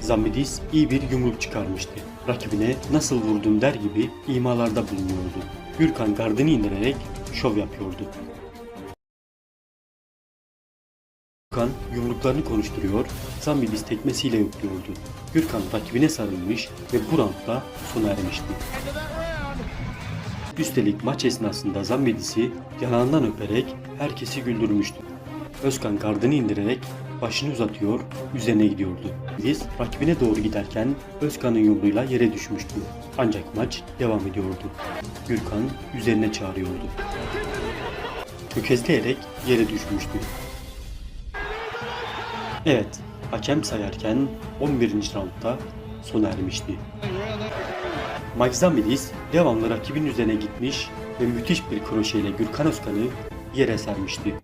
Zambidis iyi bir yumruk çıkarmıştı. Rakibine nasıl vurdum der gibi imalarda bulunuyordu. Gürkan gardını indirerek şov yapıyordu. Gürkan yumruklarını konuşturuyor, Zambidis tekmesiyle yokluyordu. Gürkan rakibine sarılmış ve bu roundda sona ermişti. Üstelik maç esnasında Zambidis'i yanağından öperek herkesi güldürmüştü. Özkan gardını indirerek başını uzatıyor, üzerine gidiyordu. Biz rakibine doğru giderken Özkan'ın yumruğuyla yere düşmüştü. Ancak maç devam ediyordu. Gürkan üzerine çağırıyordu. Tökezleyerek yere düşmüştü. Evet, hakem sayarken 11. roundda sona ermişti. Mike devamlı rakibin üzerine gitmiş ve müthiş bir kroşeyle Gürkan Özkan'ı yere sermişti.